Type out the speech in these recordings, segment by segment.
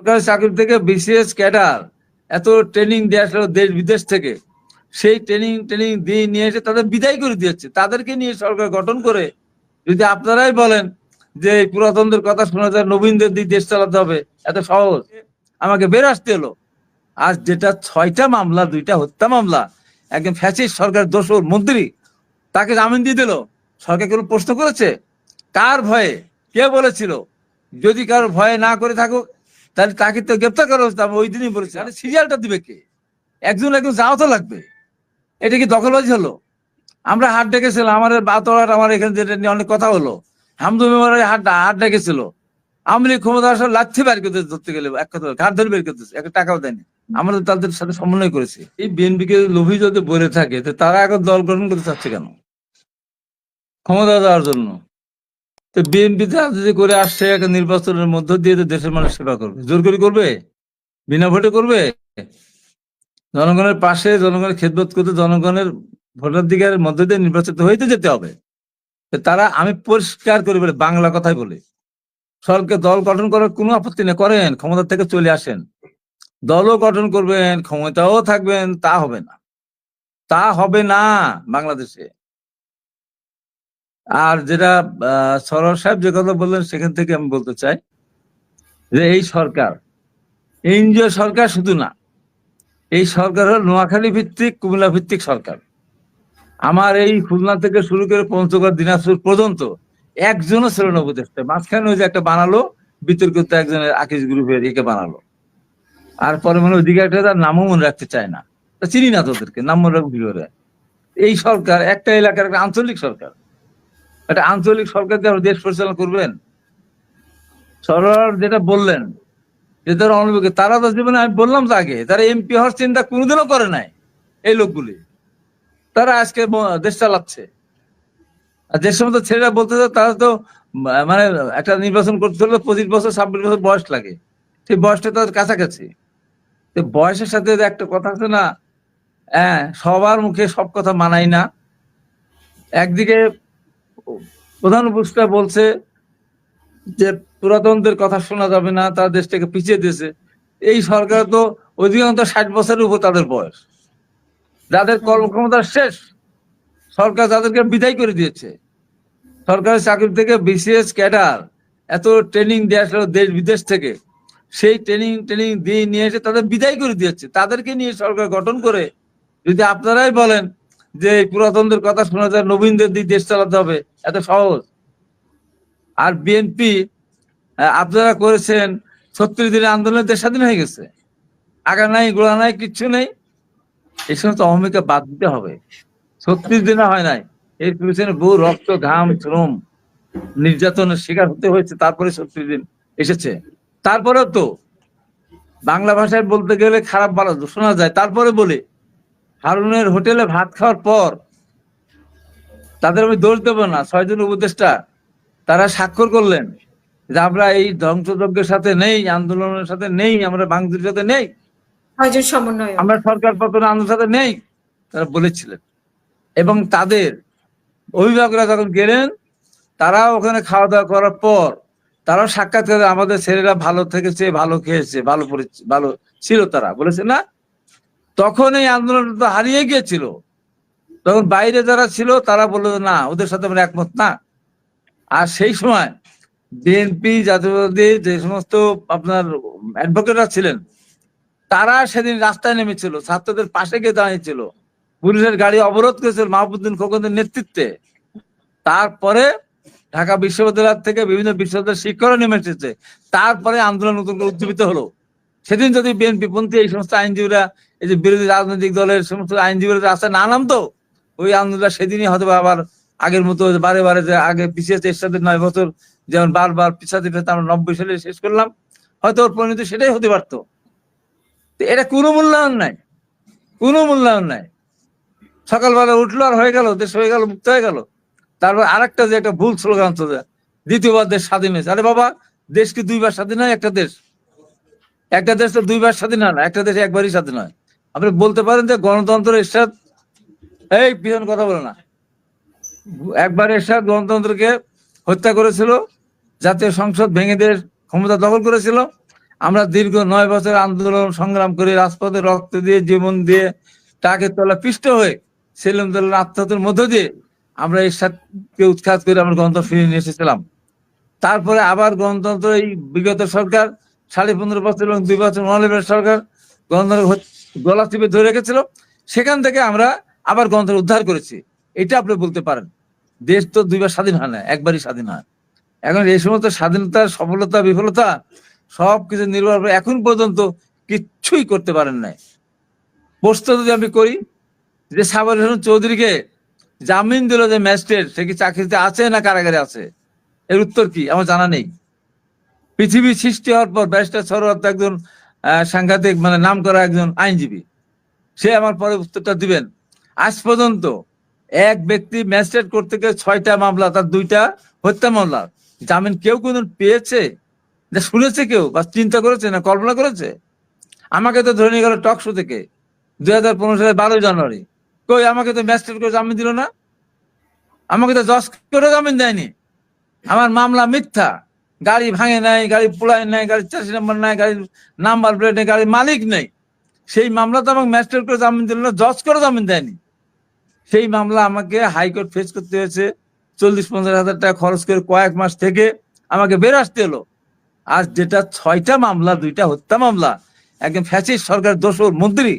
সরকারি চাকরি থেকে বিসিএস ক্যাডার এত ট্রেনিং দিয়ে আসলো দেশ বিদেশ থেকে। সেই ট্রেনিং ট্রেনিং দিয়ে নিয়ে এসে তাদের বিদায় করে দিয়েছে। তাদেরকে নিয়ে সরকার গঠন করে যদি আপনারাই বলেন যে পুরাতনদের কথা শোনা যায়, নবীনদের দিয়ে দেশ চালাতে হবে, এত সহজ। আমাকে বের আসতে হলো আজ যেটা ছয়টা মামলা, দুইটা হত্যা মামলা, একজন ফ্যাসিস্ট সরকার দোষর মন্ত্রী তাকে জামিন দিয়ে দিল। সরকার কেউ প্রশ্ন করেছে? কার ভয়ে? কে বলেছিল? যদি কারও ভয়ে না করে থাকুক তাহলে তাকে তো গ্রেপ্তার করা হচ্ছে আমি ওই দিনই বলেছি। আরে সিরিয়ালটা দিবে কে? একজন একজন যাওয়া তো লাগবে। এটা কি দখলবাজি হলো? আমরা হাট ডেকেছিলাম আমাদের বাতলার আমার এখানে যেটা নিয়ে অনেক কথা হলো। হামদু মেমোরিয়াল হাট হাট ডেকেছিল। আওয়ামী লীগ ক্ষমতা আসলে লাচ্ছি বের করতে ধরতে গেলে, এক কথা ঘাট ধরে বের করতেছে, একটা টাকাও দেয়নি। আমরা তাদের সাথে সমন্বয় করেছি। এই বিএনপি কে লোভী যদি বলে থাকে, তো তারা এখন দল গঠন করতে চাচ্ছে কেন? ক্ষমতা দেওয়ার জন্য। তো বিএনপি রাজনীতি করে আসছে একটা নির্বাচনের মধ্য দিয়ে তো দেশের মানুষ সেবা করবে। জোর করে করবে? বিনা ভোটে করবে? জনগণের পাশে জনগণের খেদমত করতে জনগণের ভোটাধিকারের মধ্য দিয়ে নির্বাচিত হইতে যেতে হবে। তারা, আমি পরিষ্কার করে বলে, বাংলা কথাই বলি। সরকার দল গঠন করার কোনো আপত্তি নেই, করেন ক্ষমতা থেকে চলে আসেন। দলও গঠন করবেন, ক্ষমতাও থাকবেন, তা হবে না। তা হবে না বাংলাদেশে। আর যেটা সরোয়ার সাহেব যে কথা বললেন সেখান থেকে আমি বলতে চাই যে এই সরকার, এনজিও সরকার শুধু না, এই সরকার হল নোয়াখালী ভিত্তিক, কুমিল্লা ভিত্তিক সরকার। আমার এই খুলনা থেকে শুরু করে পঞ্চগড়, দিনাজপুর পর্যন্ত একজনও ছিল না উপদেষ্টা মাঝখানে ওই যে একটা বানালো বিতর্কিত একজনের আকিস গ্রুপের একে বানালো। আর পরে মনে হয় ওদিকে একটা তার নামও মনে রাখতে চায় না। চিনি না তোদেরকে, নাম মনে রাখব এই সরকার, একটা এলাকার একটা আঞ্চলিক সরকার। একটা আঞ্চলিক সরকার দিয়ে দেশ পরিচালনা করবেন? সরকার যেটা বললেন, যে তারা অনুভূতি তারা তো জীবনে, আমি বললাম তো আগে, তারা এমপি হওয়ার চিন্তা কোনোদিনও করে নাই, এই লোকগুলি। তারা আজকে দেশ চালাচ্ছে। আর যে সমস্ত ছেলেরা বলতে তারা তো মানে একটা নির্বাচন করতে হলে পঁচিশ বছর, ছাব্বিশ বছর বয়স লাগে। সেই বয়সটা তাদের কাছাকাছি। তো বয়সের সাথে একটা কথা আছে না হ্যাঁ সবার মুখে সব কথা মানাই না। একদিকে প্রধান উপদেষ্টা বলছে যে পুরাতনদের কথা শোনা যাবে না, তার দেশটাকে পিছিয়ে দিয়েছে। এই সরকার তো অধিকাংশ ষাট বছরের উপর তাদের বয়স। যাদের কর্মক্ষমতা শেষ, সরকার তাদেরকে বিদায় করে দিয়েছে সরকারি চাকরি থেকে বিসিএস ক্যাডার, এত ট্রেনিং দিয়ে আসলো দেশ বিদেশ থেকে, সেই ট্রেনিং ট্রেনিং দিয়ে নিয়ে এসে তাদের বিদায় করে দিয়েছে। তাদেরকে নিয়ে সরকার গঠন করে, যদি আপনারাই বলেন যে পুরাতনদের কথা শোনা যায়, নবীনদের দিয়ে দেশ চালাতে হবে, এত সহজ। আর বিএনপি আপনারা করেছেন, ছত্রিশ দিনের আন্দোলনের দেশ স্বাধীন হয়ে গেছে। আগা নাই, গোড়া নাই, কিচ্ছু নেই। এই সমস্ত অহমিকা বাদ দিতে হবে। ছত্রিশ দিনে হয় নাই। এর পিছনে বহু রক্ত, ঘাম, শ্রম, নির্যাতনের শিকার হতে হয়েছে, তারপরে ছত্রিশ দিন এসেছে। তারপরেও তো বাংলা ভাষায় বলতে গেলে খারাপ বলা শোনা যায়। তারপরে বলে হারুনের হোটেলে ভাত খাওয়ার পর তাদের আমি দোষ দেবো না ছয়জন উপদেষ্টা তারা স্বাক্ষর করলেন যে আমরা এই ধ্বংসযজ্ঞের সাথে নেই আন্দোলনের সাথে নেই আমরা বাংলাদেশের সাথে নেই। আমরা সরকার পতন আন্দোলনের সাথে নেই তারা বলেছিলেন। এবং তাদের অভিভাবকরা যখন গেলেন তারা ওখানে খাওয়া দাওয়া করার পর তারাও সাক্ষাৎকারে আমাদের ছেলেরা ভালো থেকেছে ভালো খেয়েছে ভালো পড়েছে ভালো ছিল তারা। বলেছে না তখন এই আন্দোলন তো হারিয়ে গিয়েছিল। তখন বাইরে যারা ছিল, তারা বলল না, ওদের সাথে আমরা একমত না। আর সেই সময় বিএনপি জাতীয়বাদী যে সমস্ত আপনার অ্যাডভোকেটরা ছিলেন, তারা সেদিন রাস্তায় নেমেছিল, ছাত্রদের পাশে গিয়ে দাঁড়িয়েছিল। পুলিশের গাড়ি অবরোধ করেছিল মাহবুদ্দিন খোকনের নেতৃত্বে। তারপরে ঢাকা বিশ্ববিদ্যালয় থেকে বিভিন্ন বিশ্ববিদ্যালয়ের শিক্ষকরা নেমে এসেছে। তারপরে আন্দোলন নতুন করে উজ্জীবিত হলো। সেদিন যদি বিএনপি পন্থী এই সমস্ত আইনজীবীরা, এই যে বিরোধী রাজনৈতিক দলের সমস্ত আইনজীবীরা রাস্তায় না নামতো, ওই আন্দোলন সেদিনই হয়তো আবার আগের মতো বারে বারে যে আগে পিছিয়েছে এর সাথে নয় বছর, যেমন বারবার পিছাতে পিছাতে আমরা নব্বই সালে শেষ করলাম, হয়তো ওর পরিণতি সেটাই হতে পারতো। এটা কোনো মূল্যায়ন নাই, কোনো মূল্যায়ন নাই। সকালবেলা উঠল আর হয়ে গেল, দেশ হয়ে গেল, মুক্ত হয়ে গেল। তারপর আরেকটা যে একটা ভুল স্লোগান দ্বিতীয়বার দেশ স্বাধীন হয়েছে। আরে বাবা, দেশ কি দুইবার স্বাধীন হয় একটা দেশ? একটা দেশ তো দুইবার স্বাধীন হয় না, একটা দেশ একবারই স্বাধীন হয়। আপনি বলতে পারেন যে গণতন্ত্র এরশাদ? এই, পিছন কথা বলে না। একবার এরশাদ গণতন্ত্রকে হত্যা করেছিল, জাতীয় সংসদ ভেঙে দিয়ে ক্ষমতা দখল করেছিল। আমরা দীর্ঘ নয় বছর আন্দোলন সংগ্রাম করে রাজপথে রক্ত দিয়ে, জীবন দিয়ে টাকে তলা পিষ্ট হয়ে সেলিম দলের আত্মহত্যার মধ্য দিয়ে আমরা সাথে উৎখাত করে আমরা গণতন্ত্র ফিরিয়ে নিয়ে এসেছিলাম। তারপরে আবার গণতন্ত্র, এই বিগত সরকার সাড়ে পনেরো বছর এবং দুই বছর মহালেবের সরকার গণতন্ত্র গলা চিপে ধরে রেখেছিল। সেখান থেকে আমরা আবার গণতন্ত্র উদ্ধার করেছি। এটা আপনি বলতে পারেন। দেশ তো দুইবার স্বাধীন হয় না, একবারই স্বাধীন হয়। এখন এই সমস্ত স্বাধীনতার সফলতা, বিফলতা সব কিছু নির্ভর করে এখন পর্যন্ত কিচ্ছুই করতে পারেন নাই। প্রশ্ন যদি আমি করি যে সাবর হোসেন চৌধুরীকে জামিন দিল যে ম্যাজিস্ট্রেট, সে কি চাকরিতে আছে না কারাগারে আছে? এর উত্তর কি? আমার জানা নেই। পৃথিবী সৃষ্টি হওয়ার পর ব্যারিস্টার সরোয়ার একজন সাংঘাতিক মানে নাম করা একজন আইনজীবী। সে আমার পরে উত্তরটা দিবেন। আজ পর্যন্ত এক ব্যক্তি ম্যাজিস্ট্রেট করতে গিয়ে ছয়টা মামলা, তার দুইটা হত্যা মামলা। জামিন কেউ কোন পেয়েছে? না, শুনেছে কেউ? বা চিন্তা করেছে না, কল্পনা করেছে? আমাকে তো ধরে নিয়ে গেল টক শো থেকে। দুই হাজার পনেরো সালের বারোই জানুয়ারি। কই, আমাকে তো ম্যাজিস্ট্রেট করে জামিন দিল না? আমাকে তো জজ করে জামিন দেয়নি? আমার মামলা মিথ্যা। গাড়ি ভাঙে নাই, গাড়ি পোড়ায় নাই, গাড়ি চাষি নাম্বার নাই গাড়ির নাম্বার প্লেট নেই, গাড়ির মালিক নেই। সেই মামলা তো আমাকে ম্যাজিস্ট্রেট করে জামিন দিল না, জজ করে জামিন দেয়নি। সেই মামলা আমাকে হাইকোর্ট ফেস করতে হয়েছে, চল্লিশ পঞ্চাশ হাজার টাকা খরচ করে কয়েক মাস থেকে আমাকে বের আসতে হলো আর যেটা ছয়টা মামলা, দুইটা হত্যা মামলা, একজন ফ্যাসিস্ট সরকার দোষর মন্ত্রী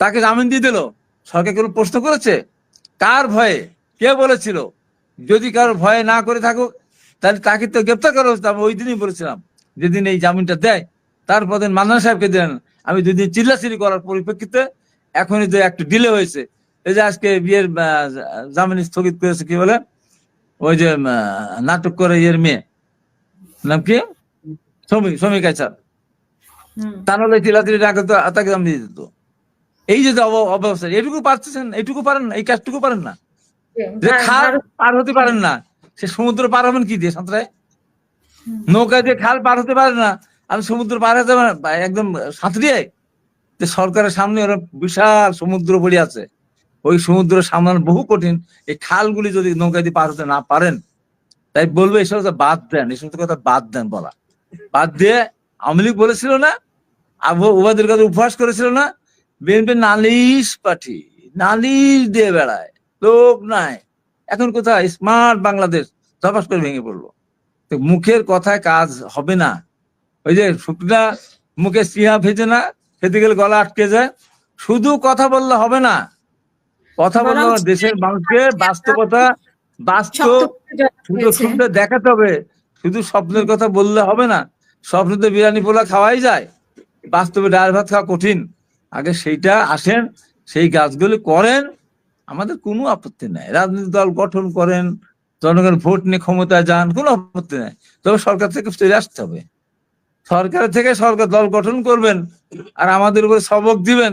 তাকে জামিন দিয়ে দিল। সরকার কেউ প্রশ্ন করেছে? কার ভয়ে? কে বলেছিল? যদি কারও ভয়ে না করে থাকুক তাহলে তাকে তো গ্রেপ্তার করা হতো আমি ওই দিনই বলেছিলাম। যেদিন এই জামিনটা দেয় তারপর দিন মান্নান সাহেবকে দিলেন আমি দুই দিন চিল্লাচিল্লি করার পরিপ্রেক্ষিতে এখনই যে একটু ডিলে হয়েছে এই যে আজকে বিয়ের জামিন স্থগিত করেছে কি বলে? ওই যে নাটক করে ইয়ের মেয়ে। নাম কি? শ্রমিক শ্রমিক আচার হুম। তা নাহলে চিল্লাচিল্লি না করতো তাকে জামিন দিয়ে দিত। এই যে অব- অবস্থা এটুকু পারতেছেন এইটুকু পারেন না এই কাজটুকু পারেন না। যে ভার- খাল ভার- পার হতে পারেন না। সে সমুদ্র পার হবেন কি দিয়ে, সাঁতরায়। নৌকা দিয়ে খাল পার হতে পারে না, আমি সমুদ্র পার হতে পারে একদম সাঁতরিয়ে যে সরকারের সামনে ওরা বিশাল সমুদ্র পড়ে আছে। ওই সমুদ্র সামলানো বহু কঠিন। এই খালগুলি যদি নৌকা দিয়ে পার হতে না পারেন, তাই বলব এই সমস্ত বাদ দেন, এই সমস্ত কথা বাদ দেন বলা। বাদ দিয়ে আওয়ামী লীগ বলেছিল না উবাদের কথা উপহাস করেছিল না, বিএনপি নালিশ পাঠি, নালিশ দিয়ে বেড়ায়, লোক নাই। এখন কোথায়? স্মার্ট বাংলাদেশ। ধপাস করে ভেঙে পড়ল। তো মুখের কথায় কাজ হবে না। ওই যে শুকনা মুখে সিহা ভেজে না খেতে গেলে গলা আটকে যায়। শুধু কথা বললে হবে না। কথা বললে দেশের মানুষকে বাস্তবতা বাস্তব শুধু হয়েছে। স্বপ্ন দেখাতে হবে। শুধু স্বপ্নের কথা বললে হবে না। স্বপ্ন তো বিরিয়ানি পোলা খাওয়াই যায়। বাস্তবে ডাল ভাত খাওয়া কঠিন। আগে সেইটা আসেন সেই কাজগুলি করেন। আমাদের কোনো আপত্তি নাই। রাজনৈতিক দল গঠন করেন, জনগণ ভোট নিয়ে ক্ষমতায় যান, কোনো আপত্তি নাই। তবে সরকার থেকে ফিরে আসতে হবে। সরকার থেকে সরকার দল গঠন করবেন আর আমাদের উপরে সবক দিবেন,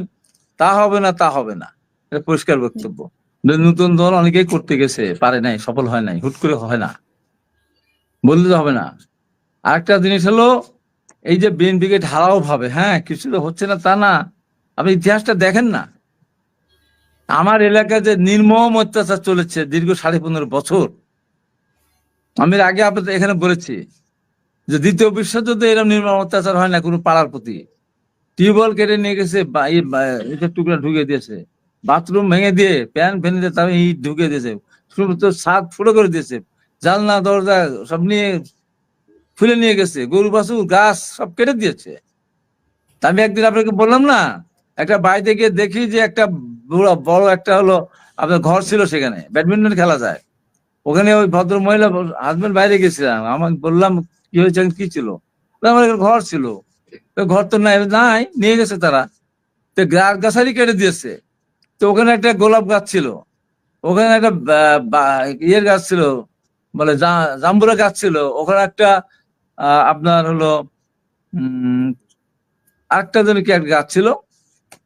তা হবে না, তা হবে না। এটা পরিষ্কার বক্তব্য। নতুন দল অনেকেই করতে গেছে, পারে নাই, সফল হয় নাই, হুট করে হয় না। বললে তো হবে না। আরেকটা জিনিস হলো, এই যে বিএনপিকে ঢালাও ভাবে হ্যাঁ কিছু তো হচ্ছে না, তা না। আপনি ইতিহাসটা দেখেন না। আমার এলাকায় যে নির্মম অত্যাচার চলেছে দীর্ঘ সাড়ে পনেরো বছর, আমি আগে আপনাদের এখানে বলেছি যে দ্বিতীয় বিশ্বযুদ্ধে এরকম নির্মম অত্যাচার হয় না কোনো পাড়ার প্রতি। টিউবওয়েল কেটে নিয়ে গেছে টুকরা ঢুকে দিয়েছে। বাথরুম ভেঙে দিয়ে, প্যান ভেঙে দিয়ে তারপরে ইট ঢুকে দিয়েছে। সমস্ত ছাদ ফুটো করে দিয়েছে। জানলা, দরজা সব নিয়ে খুলে নিয়ে গেছে। গরু, বাছুর, গাছ সব কেটে দিয়েছে। আমি একদিন আপনাকে বললাম না একটা বাড়িতে গিয়ে দেখি যে একটা বড় একটা হলো আপনার ঘর ছিল সেখানে, ব্যাডমিন্টন খেলা যায়। ওখানে ওই ভদ্র মহিলা হাজবেন্ড বাইরে গেছিলাম। আমার বললাম, কি হয়েছে? কি ছিল? আমার ঘর ছিল। ঘর তো নাই নাই, নিয়ে গেছে তারা। তো গাছ গাছারি কেটে দিয়েছে। তো ওখানে একটা গোলাপ গাছ ছিল। ওখানে একটা ইয়ের গাছ ছিল, বলে জাম্বুরা গাছ ছিল। ওখানে একটা আপনার হলো আরেকটা যেন কি একটা গাছ ছিল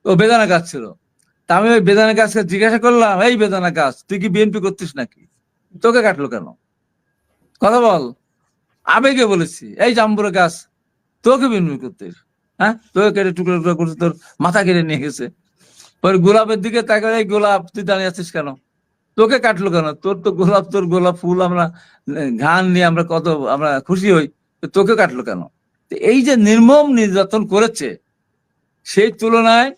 ও বেদানা গাছ ছিল। তা আমি ওই বেদানা গাছকে জিজ্ঞাসা করলাম, এই বেদানা গাছ, তুই কি বিএনপি করতিস নাকি? তোকে কাটলো কেন? কথা বল, আবেগে বলেছি, এই জাম্বুরা গাছ, তোকে বিএনপি করতিস হ্যাঁ? তোকে কেটে টুকরো টুকরো করছে, তোর মাথা কেটে নিয়ে গেছে। পরে গোলাপের দিকে তাকে এই গোলাপ, তুই দাঁড়িয়ে আছিস কেন? তোকে কাটলো কেন? তোর তো গোলাপ, তোর গোলাপ ফুল, আমরা ঘান নিয়ে আমরা কত, আমরা খুশি হই তোকে কাটলো কেন? এই যে নির্মম নির্যাতন করেছে সেই তুলনায়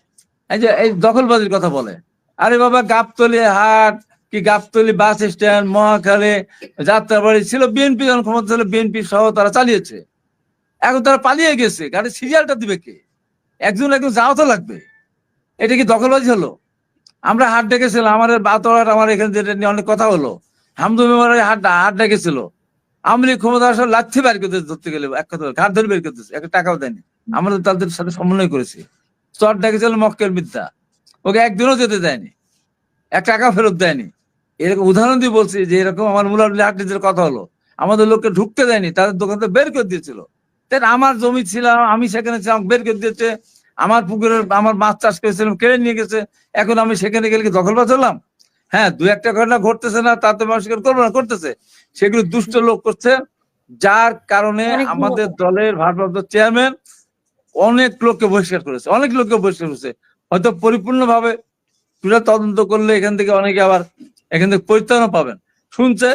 এই যে এই দখলবাজির কথা বলে। আরে বাবা, গাবতলি হাট, কি গাবতলি বাস স্ট্যান্ড, মহাখালী যাত্রাবাড়ি ছিল বিএনপি, যখন ক্ষমতা ছিল বিএনপি সহ তারা চালিয়েছে। এখন তারা পালিয়ে গেছে। গাড়ি সিরিয়ালটা দিবে কে? একজন একজন যাও তো লাগবে। এটা কি দখলবাজি হলো? আমরা হাট ডেকেছিলাম, আমাদের বাতরাট, আমার এখানে যেটা নিয়ে অনেক কথা হলো। হামদু মেমোরিয়াল হাট হাট ডেকেছিল। আওয়ামী লীগ ক্ষমতা আসলে লাথি বের করতে ধরতে গেলে। এক কথা ঘাট ধরে বের করতেছে একটা টাকাও দেয়নি। আমরা তাদের সাথে সমন্বয় করেছি। চট ডেকেছিল মক্কেল বিদ্যা। ওকে একদিনও যেতে দেয়নি। এক টাকা ফেরত দেয়নি। এরকম উদাহরণ দিয়ে বলছি যে এরকম আমার মুলাবলি নিজের কথা হলো। আমাদের লোককে ঢুকতে দেয়নি তাদের দোকান থেকে বের করে দিয়েছিল। তাই আমার জমি ছিলাম আমি সেখানে ছিলাম বের করে দিয়েছে। আমার পুকুরের আমার মাছ চাষ করেছিলাম কেড়ে নিয়ে গেছে। এখন আমি সেখানে গেলে কি দখলবাজ হলাম হ্যাঁ দু একটা ঘটনা ঘটতেছে না তাতে মানুষ স্বীকার করব না? করতেছে। সেগুলো দুষ্ট লোক করছে যার কারণে আমাদের দলের ভারপ্রাপ্ত চেয়ারম্যান অনেক লোককে বহিষ্কার করেছে, অনেক লোককে বহিষ্কার করেছে। হয়তো পরিপূর্ণভাবে পুরো তদন্ত করলে এখান থেকে অনেকে আবার এখান থেকে পরিত্রাণও পাবেন। শুনছে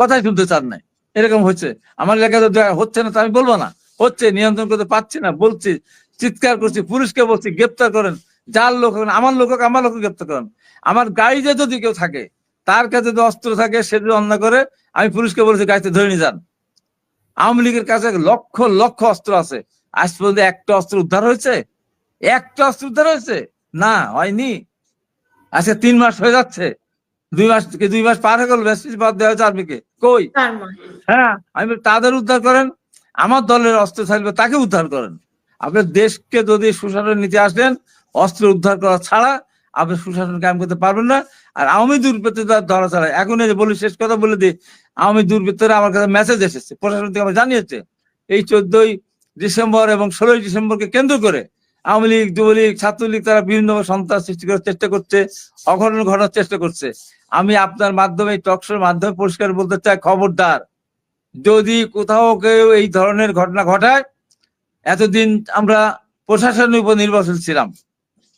কথাই শুনতে চান নাই। এরকম হচ্ছে। আমার এলাকায় তো হচ্ছে না তো আমি বলব না। হচ্ছে, নিয়ন্ত্রণ করতে পারছি না, বলছি, চিৎকার করছি পুলিশকে বলছি, গ্রেপ্তার করেন। যার লোক আমার লোক আমার লোককে গ্রেপ্তার করেন। আমার গাড়িতে যদি কেউ থাকে, তার কাছে যদি অস্ত্র থাকে, সে যদি অন্যায় করে, আমি পুলিশকে বলেছি গাড়িতে ধরে নিয়ে যান। আওয়ামী লীগের কাছে লক্ষ লক্ষ অস্ত্র আছে। আজ পর্যন্ত একটা অস্ত্র উদ্ধার হয়েছে? একটা অস্ত্র উদ্ধার হয়েছে? না হয়নি। আজকে তিন মাস হয়ে যাচ্ছে। দুই মাস দুই মাস পার হয়ে গেল? মেসেজ বাদ দেওয়া হয়েছে আর্মিকে। কই? হ্যাঁ। আমি তাদের উদ্ধার করেন। আমার দলের অস্ত্র থাকবে তাকে উদ্ধার করেন। আপনি দেশকে যদি সুশাসন নিতে আসলেন অস্ত্র উদ্ধার করা ছাড়া আপনি সুশাসন কায়েম করতে পারবেন না। আর আওয়ামী দুর্বৃত্তরা ধরা ছাড়া। এখন এই যে বলি শেষ কথা বলে দিই। আওয়ামী দুর্বৃত্তরা আমার কাছে মেসেজ এসেছে। প্রশাসন থেকে আমার জানিয়েছে। এই চোদ্দই ডিসেম্বর এবং ষোলোই ডিসেম্বরকে কেন্দ্র করে আওয়ামী লীগ, যুবলীগ, ছাত্রলীগ তারা বিভিন্ন সন্ত্রাস সৃষ্টি করার চেষ্টা করছে, অঘটন ঘটার চেষ্টা করছে। আমি আপনার মাধ্যমে টকশোর মাধ্যমে পরিষ্কার বলতে চাই, খবরদার, যদি কোথাও কেউ এই ধরনের ঘটনা ঘটায়, এতদিন আমরা প্রশাসনের উপর নির্ভরশীল ছিলাম।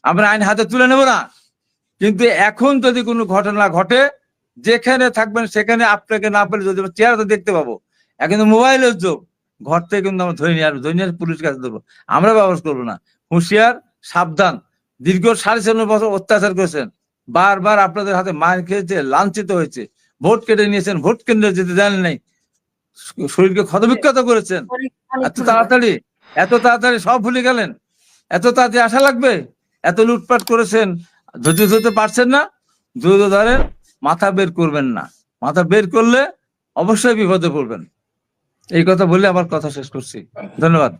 আমরা আইন হাতে তুলে নেব না। কিন্তু এখন যদি কোনো ঘটনা ঘটে, যেখানে থাকবেন সেখানে আপনাকে না পেলে যদি চেহারা তো দেখতে পাবো। এখন মোবাইলের যুগ। ঘর থেকে কিন্তু আমরা ধরে নিয়ে আসব, ধরে নিয়ে পুলিশ কাছে দেবো আমরা ব্যবহার করব না। হুঁশিয়ার, সাবধান। দীর্ঘ সাড়ে চার বছর অত্যাচার করেছেন। বারবার আপনাদের হাতে মার খেয়েছে, লাঞ্ছিত হয়েছে। ভোট কেটে নিয়েছেন, ভোট কেন্দ্রে যেতে দেন নাই। শরীরকে ক্ষতবিক্ষত করেছেন। এত তাড়াতাড়ি এত তাড়াতাড়ি সব ভুলে গেলেন। এত তাড়াতাড়ি আশা লাগবে? এত লুটপাট করেছেন। ধৈর্য ধরতে পারছেন না। ধৈর্য ধরেন মাথা বের করবেন না। মাথা বের করলে অবশ্যই বিপদে পড়বেন। এই কথা বলে আমার কথা শেষ করছি। ধন্যবাদ।